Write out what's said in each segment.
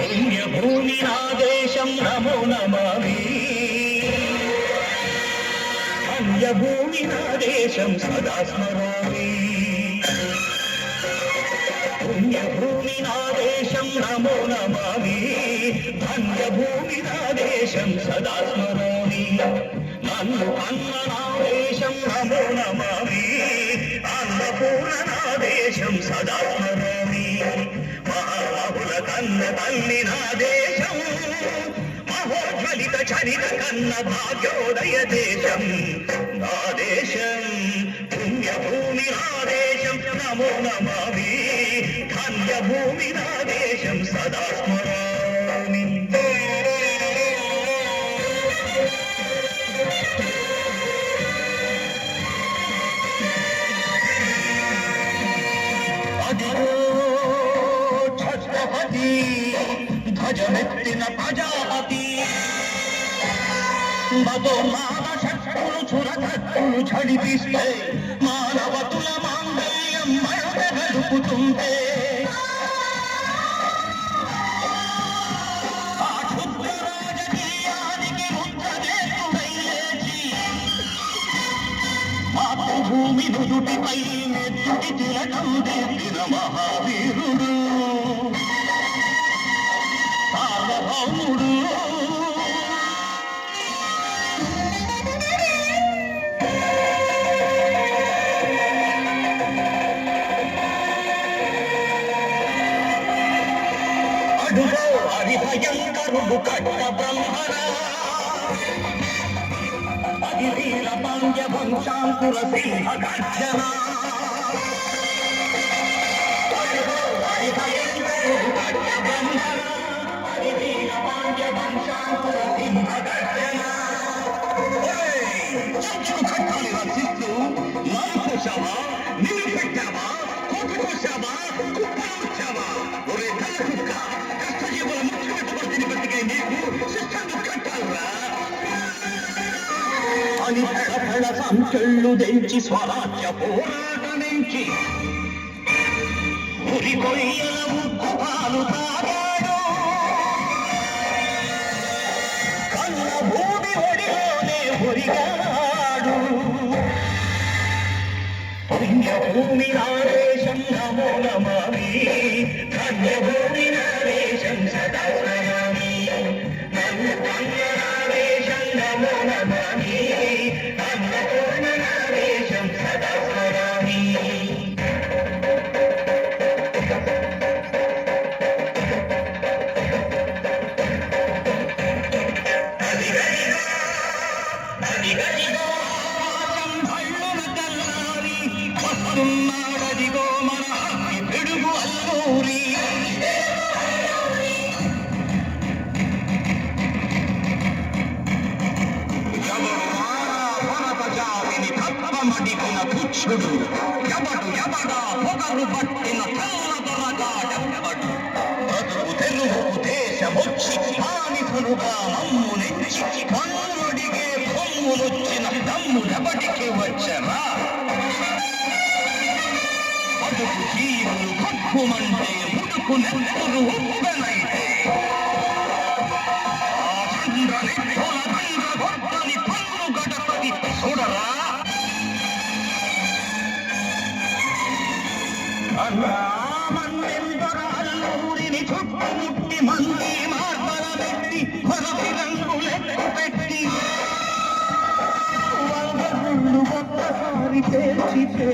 పుణ్యభూమి నమో నమామి. అన్యభూమి సదా స్మరామి. పుణ్యభూమి నమో నమామి. ధన్యభూమి సదా స్మరామి. నన్ను అన్న నా దేశం నమో నమ దేశం సదా స్మరామి కన్న తల్లి నా దేశం. మహోజ్వలిత చరిత కన్న భాగ్యోదయ దేశం. నా దేశం పుణ్యభూమి నా దేశం. నమో నమామి. ధన్యభూమి నా దేశం. సదా ధ్వజమెత్తిన ప్రజాపతి మధుమాన శక్తులు చురకత్తులు ఝడిపిస్తే మానవతుల మాంగళ్యం మరణ గడుపుతుంటే ఆ క్షుద్ర రాజకీయానికి రుద్రదేశుడై లేచి మాతృభూమి నుదుటిపై నెత్తుటి తిలకం దిద్దిన మహావీరుడు సార్వభౌముడు అడుగో హరి కట్ట బ్రహ్మణ. అది వీర పాండ్య వంశాంకుర సింహ గర్జన. అని ఫెళఫెళ సంకెళ్ళు తెంచి స్వరాజ్య పోరాట నుంచి ఉరి కొయ్యల ముగ్గు పాలు తాగాడు. పుణ్యభూమి తత్వమడిగిన పుచ్చుడు ఎవడు ఎవడా పొగరు పట్టిన తెల్ల దొరగాడెవడు బతుకు తెలుగు దేశమొచ్చి హానిధనుగా మమ్ము నెచ్చి కన్నుడిగే పొమ్మునొచ్చిన దమ్ములెవడికి వచ్చరా. బతుకు జీవులు పక్కుమంటే ముడుకు నెత్తురు ఉప్పెనైతే മുട്ടി മന്തി മാർബല വെട്ടി ഹൊറവിരങ്കുലെ വെട്ടി വന്നു പത്തഹാരി പേച്ചിട്ടേ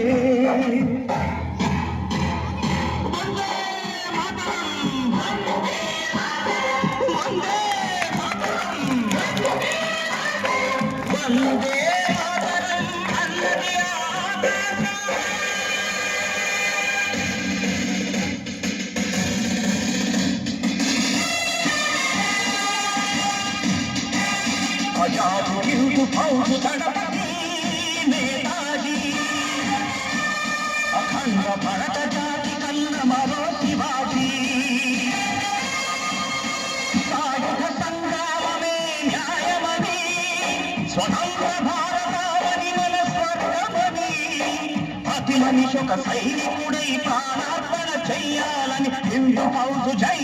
Thank you. ఆజాదు హిందూ ఫౌజు దళపతి నేతాజీ. అఖండ భరత జాతి కన్న మరో శివాజీ సాయుధ సంగ్రామమే న్యాయమని. స్వతంత్ర భారతావని మన స్వర్గమని. ప్రతి మనిషి ఒక సైనికుడై ప్రాణార్పణ చెయ్యాలని హిందూ ఫౌజు జై